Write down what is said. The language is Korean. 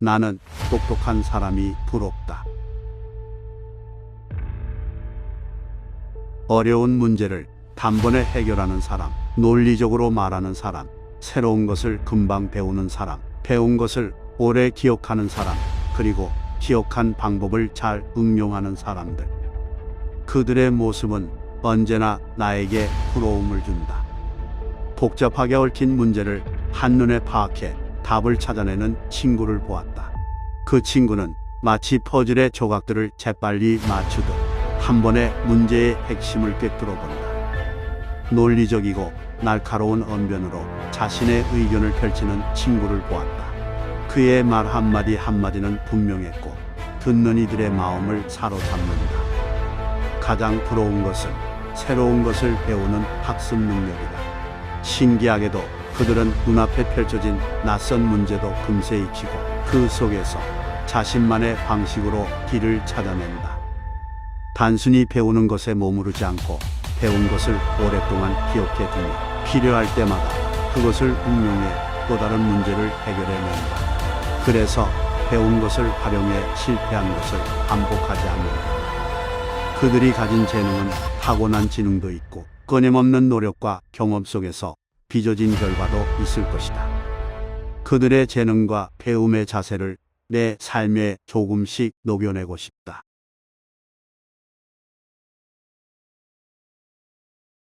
나는 똑똑한 사람이 부럽다. 어려운 문제를 단번에 해결하는 사람, 논리적으로 말하는 사람, 새로운 것을 금방 배우는 사람, 배운 것을 오래 기억하는 사람, 그리고 기억한 방법을 잘 응용하는 사람들. 그들의 모습은 언제나 나에게 부러움을 준다. 복잡하게 얽힌 문제를 한눈에 파악해 답을 찾아내는 친구를 보았다. 그 친구는 마치 퍼즐의 조각들을 재빨리 맞추듯 한 번에 문제의 핵심을 꿰뚫어 본다. 논리적이고 날카로운 언변으로 자신의 의견을 펼치는 친구를 보았다. 그의 말 한마디 한마디는 분명했고 듣는 이들의 마음을 사로잡는다. 가장 부러운 것은 새로운 것을 배우는 학습 능력이다. 신기하게도 그들은 눈앞에 펼쳐진 낯선 문제도 금세 익히고 그 속에서 자신만의 방식으로 길을 찾아낸다. 단순히 배우는 것에 머무르지 않고 배운 것을 오랫동안 기억해 두며 필요할 때마다 그것을 응용해 또 다른 문제를 해결해낸다. 그래서 배운 것을 활용해 실패한 것을 반복하지 않는다. 그들이 가진 재능은 타고난 지능도 있고 끊임없는 노력과 경험 속에서 빚어진 결과도 있을 것이다. 그들의 재능과 배움의 자세를 내 삶에 조금씩 녹여내고 싶다.